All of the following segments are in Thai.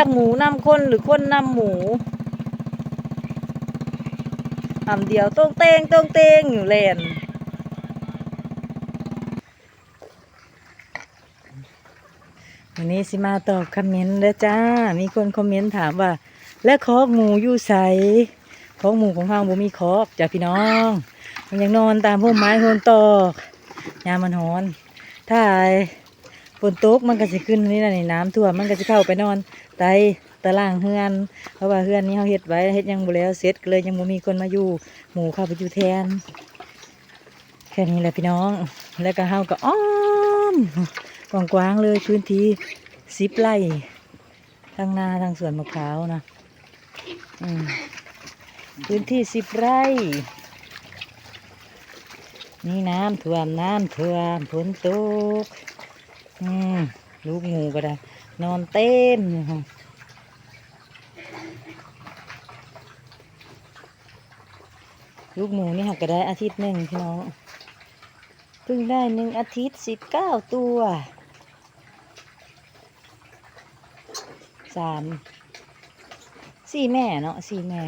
จากหมูนำคนหรือคนนำหมูทำเดียวตรงเตงตรงเตงอยู่แลนวันนี้สิมาตอบคอมเมนต์แล้วจ้า มีคนคอมเมนต์ถามว่า และคอกหมูอยู่ใสคอกหมูของเฮาบ่มีคอกจ้ะพี่น้อง มันยังนอนตามพวกไม้โคนตอกยามันหอนถ้า ฝนตกมันก็สิขึ้นนี่นะนี่น้ำท่วมมันก็สิเข้าไปนอนใต้ตารางเฮือนเพราะว่าเฮือนนี้เฮาเฮ็ดไว้เฮ็ดยังบ่แล้วเสร็จเลยยังบ่มีคนมาอยู่หมูเข้าไปอยู่แทนแค่นี้แหละพี่น้อง แล้วก็เฮาก็อ้อมกว้างๆเลยพื้นที่สิบไร่ทางนาทางสวนมะพร้าวนะพื้นที่สิบไร่นี่น้ำท่วมน้ำท่วมฝนตก อืมลูกหมูก็ได้ นอนเต็มอยู่ค่ะลูกหมูนี่ค่ะก็ได้อาทิตย์หนึ่งพี่น้องเพิ่งได้หนึ่งอาทิตย์สิบเก้าตัวสามสี่แม่เนาะสี่แม่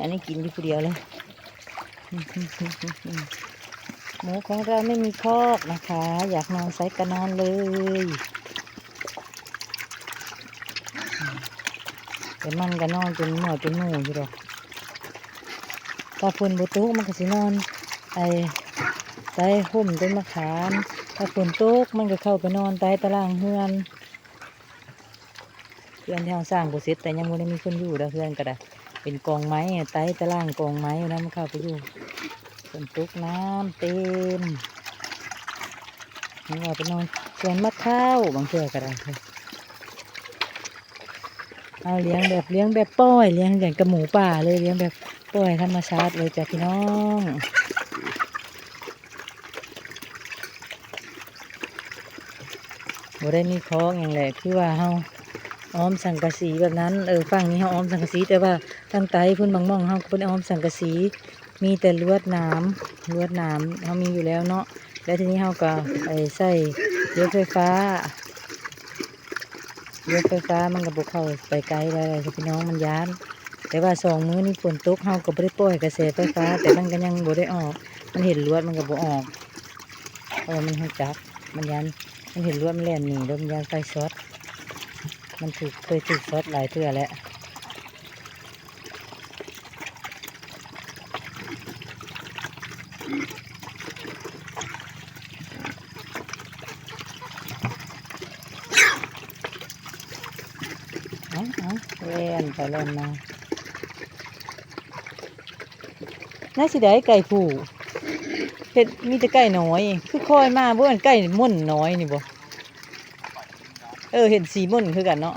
อันนี้กินอยู่คนเดียวเลย หมูของเราไม่มีคอกนะคะ อยากนอนไซส์ก็นอนเลยแต่มันก็นอนจนหมดจนหมูอยู่หรอกถ้าฝนบุตุกมันก็สินอนไอ้ใต้ห่มต้นมะขาม ถ้าฝนตกมันก็เข้าไปนอนใต้ตารางเฮือนเพื่อนที่เราสร้างบุเสร็จแต่ยังไม่ได้มีคนอยู่เด้อเพื่อนก็ได้เป็นกองไม้ใต้ตารางกองไม้นะมันเข้าไปอยู่ ฝนตกน้ำเต็มนี่ว่าไปนอนสวนมะข้าวบางเทื่อก็ได้ค่ะเอาเลี้ยงแบบเลี้ยงแบบปล่อยเลี้ยงอย่างกับหมูป่าเลยเลี้ยงแบบปล่อยธรรมชาติเลยจ้ะพี่น้องบ่ได้มีคอกอย่างแหละคือว่าเฮาอ้อมสังกะสีแบบนั้นเออฝั่งนี้เขาอ้อมสังกะสีแต่ว่าทางใต้พุ่นบางม่องเขาก็เพิ่นอ้อมสังกะสี มีแต่ลวดน้ำลวดน้ำเขามีอยู่แล้วเนาะแล้วทีนี้เขาก็ไอ้ใส่เรือไฟฟ้าเรือไฟฟ้ามันก็บกเข้าไปไกลได้เลยพี่น้องมันย้าน แต่ว่าสองมื้อนี้ฝนตกเขาก็บ่ได้ปล่อยกระแสไฟฟ้า แต่มันก็ยังบ่ได้ออก มันเห็นลวดมันก็บ่ออกเออมันหัจักมันยันมันเห็นลวดมันแล่นหนีแล้วมันยันไฟช็อตมันถูกเคยถูกซอสหลายเทื่อแล้ว เอาเอาเล่นไปเล่นมาน่าสิได้ไก่ผู้เห็ดมีแต่ไก่น้อย คือคอยมาเพื่อนไก่ม่นน้อยนี่บ่เออเห็นสีม่นคือกันเนาะ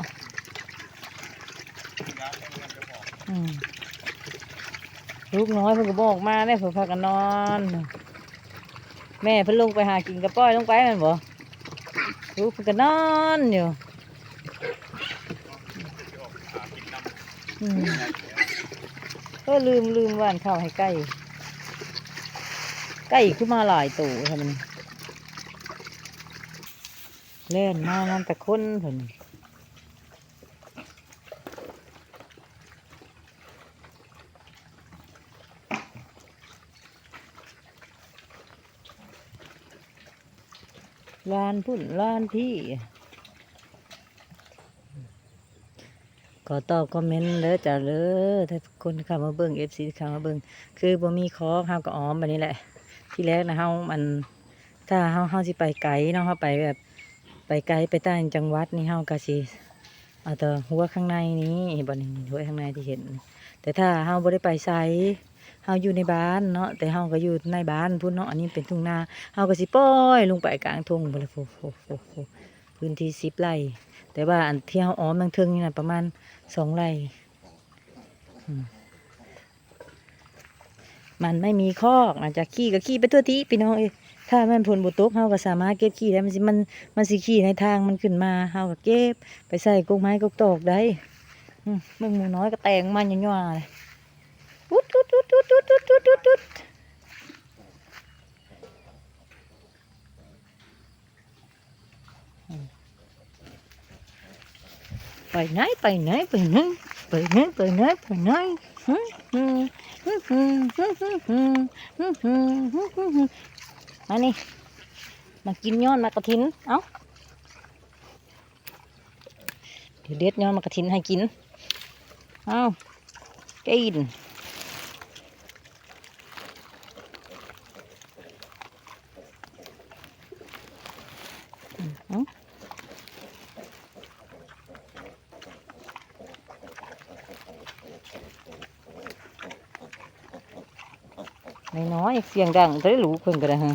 อืม ลูกน้อยเพิ่นก็บอกมาแน่เพิ่นพากันนอน แม่เพิ่นลงไปหากินกระป้อยลงไปแมันบ่ลูกเพิ่นก็นอนอยู่ก็ลืมลืมว่านข้าวให้ไก่ไก่ขึ้นมาหลายตัวทำมันเล่นมานั่นแต่คนเพิ่น ลานพุ่นลานพี่ ขอตอบคอมเมนต์เด้อจ้าเด้อถ้าคนเข้ามาเบิ่งเอฟซีเข้ามาเบิ่งคือบ่มีคอเฮาก็อ้อมแบบนี้แหละ ที่แรกนะเฮามัน ถ้าเฮาเฮาสิไปไกลเนาะเฮาไปแบบ ไปไกลไปต่างจังหวัดนี่เฮาก็สิเอาแต่หัวข้างในนี้บ่นี่หัวข้างในที่เห็น แต่ถ้าเฮาบ่ได้ไปไส เฮาอยู่ในบ้านเนาะแต่เฮาก็อยู่ในบ้านพุ่นเนาะอันนี้เป็นทุ่งนาเฮาก็สิปล่อยลงไปกลางทุ่งไปเลยโฟโฟโฟพื้นที่สิบไร่แต่ว่าอันที่เฮาอ้อมทางเทิงนี่นะประมาณสองไร่มันไม่มีคอกอาจจะขี้ก็ขี้ไปทั่วที่พี่น้องเอ้ยถ้ามันผลบุตกเฮาก็สามารถเก็บขี้ได้มันสิมันมันสิขี้ในทางมันขึ้นมาเฮาก็เก็บไปใส่กกไม้กกตอกได้อืมมืองหมูน้อยก็แต่งมันย่อยๆเลยอุดอุดุดตุ๊ดตุ๊ดตุ๊ดตุ๊ดไปไหนไปไหนไปไหนไปไหนไปไหนไปไหนมานี่มากินย้อนมากระถิน เอ้าเดี๋ยวเด็ดย้อนมากระถินให้กิน เอ้ากิน เสียงดังได้รู้เพิ่นก็ได้ฮะ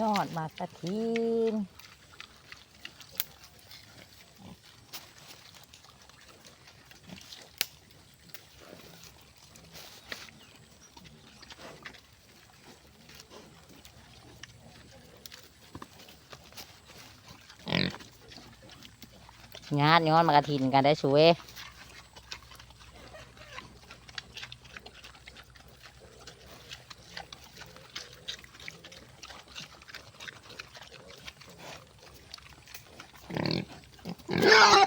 ยอดมากระถินงาดยอดมากระถินกันได้ช่วย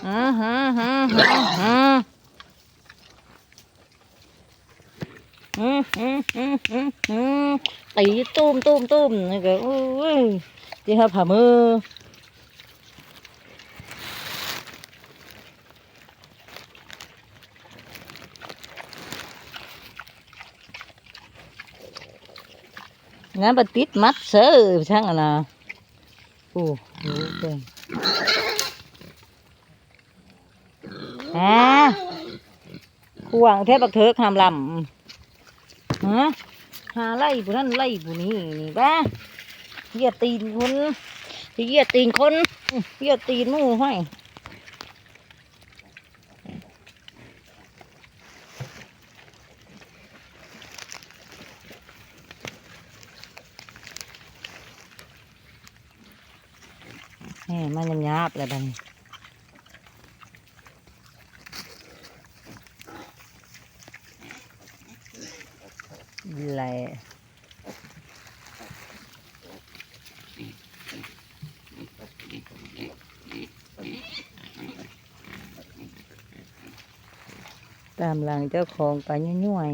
อืมฮึฮึฮึฮึอืมฮึฮึฮึฮึตีตุ้มตุ้มตุ้มนี่ก็อุ้ยที่เขาผ่ามืองั้นไปติดมัดเสือช่างอะนะโอ้โห เก่งอ่าขวางแทบักเถิกหามลำฮะหาไล่ผู้นั้นไล่ผู้นี้นี่บ้าเหยียดตีนคนเหยียดตีนคนเหยียดตีนมู่ให้แหมมันยังยาบเลยบัด นแหละตามหลังเจ้าของไปย่อย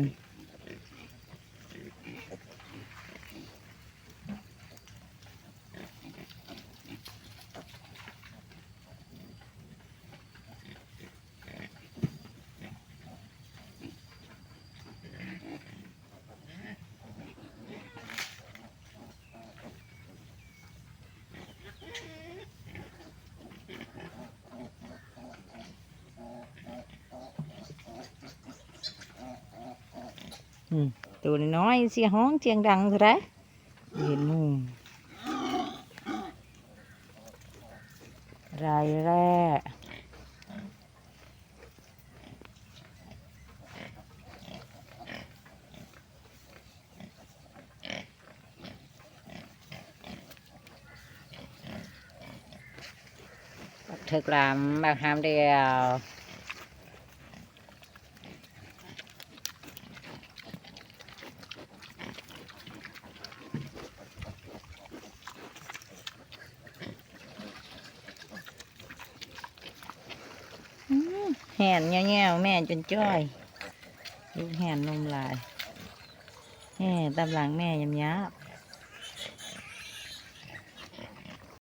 ตัวน้อยๆเสียงห้องเสียงดังเท่าไรเห็นหมูรายแรกบักเถิกหลามบักหามเดียว แห่นแง่ๆแม่จนจ้อยลูกแห่นนมลายแห่ตามหลังแม่ยำยับ